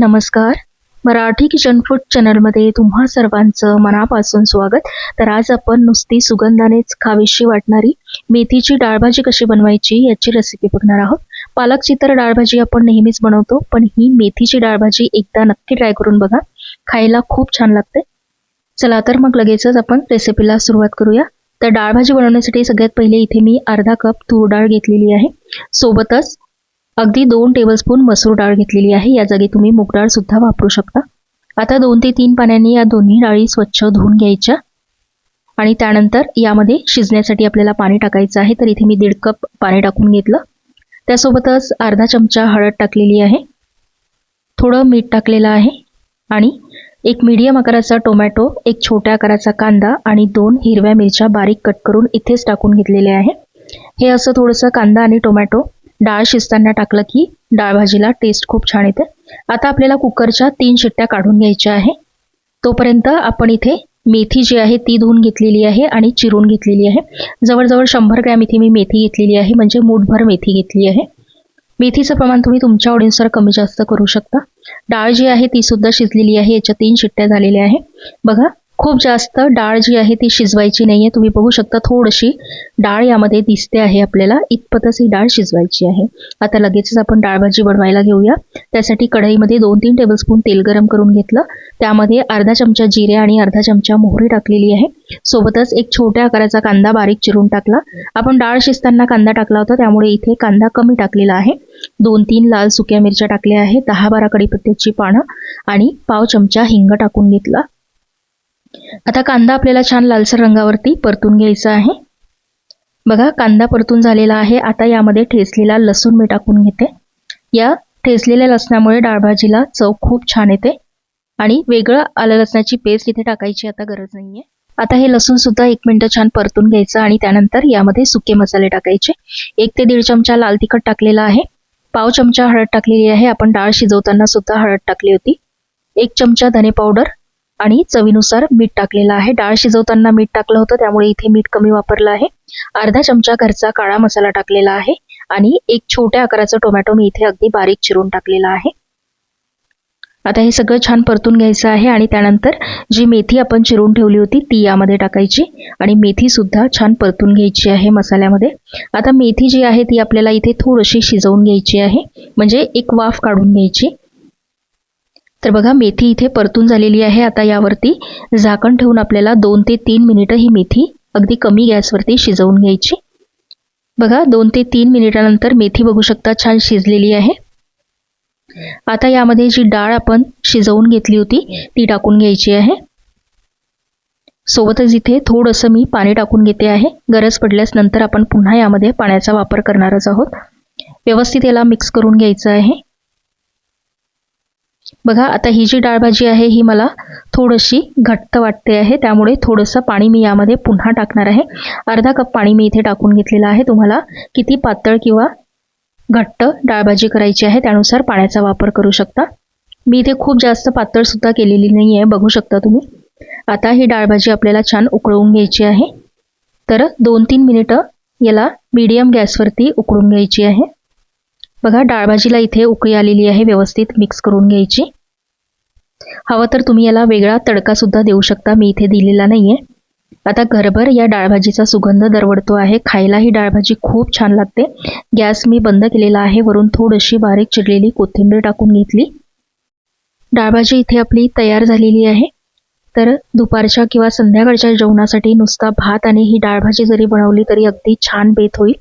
नमस्कार. Marathi kitchen food चॅनलमध्ये तुम्हा सर्वांचं मनापासून स्वागत. तर आज आपण नुसती सुगंधानेच खावीशी वाटणारी मेथीची डाळभाजी कशी बनवायची याची रेसिपी बघणार आहोत. पालकची तर डाळभाजी आपण नेहमीच बनवतो पण ही मेथीची डाळभाजी एकदा नक्की ट्राय करून बघा. खायला खूप छान लागते. चला तर मग लगेचच आपण रेसिपीला सुरुवात करूया. तर डाळभाजी बनवण्यासाठी सगळ्यात पहिले इथे मी अर्धा कप तूर डाळ घेतलेली आहे. सोबतच अगदी दोन टेबलस्पून मसूर डाळ घेतलेली आहे. या जागी तुम्ही मूग डाळ सुद्धा वापरू शकता. आता दोन ते तीन पाण्याने या दोन्ही डाळी स्वच्छ धुवून घ्यायच्या. आणि त्यानंतर यामध्ये शिजण्यासाठी आपल्याला पाणी टाकायचं आहे. तर इथे मी दीड कप पाणी टाकून घेतलं. त्यासोबतच अर्धा चमचा हळद टाकलेली आहे. थोडं मीठ टाकलेलं आहे. आणि एक मीडियम आकाराचा टोमॅटो एक छोट्या आकाराचा कांदा आणि दोन हिरव्या मिरच्या बारीक कट करून इथेच टाकून घेतलेले आहे. हे असं थोडंसं कांदा आणि टोमॅटो डाळ शिजताना टाकलं की डाळ भाजीला टेस्ट खूप छान येते. आता आपल्याला कुकरच्या तीन शिट्ट्या काढून घ्यायच्या आहे. तोपर्यंत आपण इथे मेथी जी आहे ती धुवून घेतलेली आहे आणि चिरून घेतलेली आहे. जवळजवळ शंभर ग्रॅम इथे मी मेथी घेतलेली आहे म्हणजे मूठभर मेथी घेतली आहे. मेथीचं प्रमाण तुम्ही तुमच्या आवडीनुसार कमी जास्त करू शकता. डाळ जी आहे ती सुद्धा शिजलेली आहे याच्या तीन शिट्ट्या झालेल्या आहे. बघा खूप जास्त डाळ जी आहे ती शिजवायची नाही आहे तुम्ही बघू शकता थोडीशी डाळ यामध्ये दिसते आहे आपल्याला. इतपतच ही डाळ शिजवायची आहे. आता लगेचच आपण डाळ भाजी बनवायला घेऊया. त्यासाठी कढईमध्ये दोन तीन टेबलस्पून तेल गरम करून घेतलं. त्यामध्ये अर्धा चमचा जिरे आणि अर्धा चमचा मोहरी टाकलेली आहे. सोबतच एक छोट्या आकाराचा कांदा बारीक चिरून टाकला. आपण डाळ शिजताना कांदा टाकला होता त्यामुळे इथे कांदा कमी टाकलेला आहे. दोन तीन लाल सुक्या मिरच्या टाकल्या आहेत. दहा बारा कडीपत्त्याची पानं आणि पाव चमचा हिंग टाकून घेतला. आता कांदा आपल्याला छान लालसर रंगावरती परतून घ्यायचा आहे. बघा कांदा परतून झालेला आहे. आता यामध्ये ठेचलेला लसूण मी टाकून घेते. या ठेचलेल्या लसणामुळे डाळभाजीला चव खूप छान येते आणि वेगळं आलं लसणाची पेस्ट इथे टाकायची आता गरज नाहीये. आता हे लसूण सुद्धा एक मिनिट छान परतून घ्यायचं आणि त्यानंतर यामध्ये सुके मसाले टाकायचे. एक ते दीड चमचा लाल तिखट टाकलेला आहे. पाव चमचा हळद टाकलेली आहे. आपण डाळ शिजवताना सुद्धा हळद टाकली होती. एक चमचा धने पावडर आणि चवीनुसार मीठ टाकलेलं आहे. डाळ शिजवताना मीठ टाकलं होतं त्यामुळे इथे मीठ कमी वापरलं आहे. अर्धा चमचा घरचा काळा मसाला टाकलेला आहे आणि एक छोट्या आकाराचा टोमॅटो मी इथे अगदी बारीक चिरून टाकलेला आहे. आता हे सगळं छान परतून घ्यायचं आहे आणि त्यानंतर जी मेथी आपण चिरून ठेवली होती ती यामध्ये टाकायची आणि मेथी सुद्धा छान परतून घ्यायची आहे मसाल्यामध्ये. आता मेथी जी आहे ती आपल्याला इथे थोडीशी शिजवून घ्यायची आहे. म्हणजे एक वाफ काढून घ्यायची. तर बघा मेथी इथे परतून झालेली आहे. आता यावरती झाकण ठेवून आपल्याला दोन ते तीन मिनिटं ही मेथी अगदी कमी गॅसवरती शिजवून घ्यायची. बघा दोन ते तीन मिनिटानंतर मेथी बघू शकता छान शिजलेली आहे. आता यामध्ये जी डाळ आपण शिजवून घेतली होती ती टाकून घ्यायची आहे. सोबतच इथे थोडंसं मी पाणी टाकून घेते आहे. गरज पडल्यास नंतर आपण पुन्हा यामध्ये पाण्याचा वापर करणारच आहोत. व्यवस्थित याला मिक्स करून घ्यायचं आहे. बघा आता ही जी डाळभाजी आहे ही मला थोडीशी घट्ट वाटते आहे. त्यामुळे थोडंसं पाणी मी यामध्ये पुन्हा टाकणार आहे. अर्धा कप पाणी मी इथे टाकून घेतलेलं आहे. तुम्हाला किती पातळ किंवा घट्ट डाळभाजी करायची आहे त्यानुसार पाण्याचा वापर करू शकता. मी इथे खूप जास्त पातळसुद्धा केलेली नाही आहे बघू शकता तुम्ही. आता ही डाळभाजी आपल्याला छान उकळवून घ्यायची आहे. तर दोन तीन मिनिटं याला मीडियम गॅसवरती उकळून घ्यायची आहे. बघा डाळभाजीला इथे उकळी आलेली आहे व्यवस्थित मिक्स करून घ्यायची. हवं तर तुम्ही याला वेगळा तडकासुद्धा देऊ शकता मी इथे दिलेला नाही आहे आता घरभर या डाळभाजीचा सुगंध दरवडतो आहे. खायला ही डाळभाजी खूप छान लागते. गॅस मी बंद केलेला आहे वरून थोडीशी बारीक चिरलेली कोथिंबीर टाकून घेतली. डाळभाजी इथे आपली तयार झालेली आहे. तर दुपारच्या किंवा संध्याकाळच्या जेवणासाठी नुसता भात आणि ही डाळभाजी जरी बनवली तरी अगदी छान बेत होईल.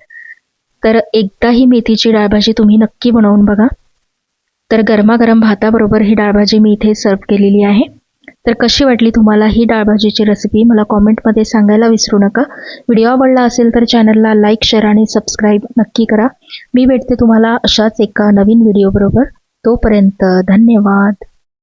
तर एकदा ही मेथीची डाळभाजी तुम्ही नक्की बनवून बघा. तर गरमागरम भाताबरोबर ही डाळभाजी मी इथे सर्व केलेली आहे. तर कशी वाटली तुम्हाला ही डाळभाजीची रेसिपी मला कॉमेंटमध्ये सांगायला विसरू नका. व्हिडिओ आवडला असेल तर चॅनलला लाईक शेअर आणि सबस्क्राईब नक्की करा. मी भेटते तुम्हाला अशाच एका नवीन व्हिडिओबरोबर तोपर्यंत धन्यवाद.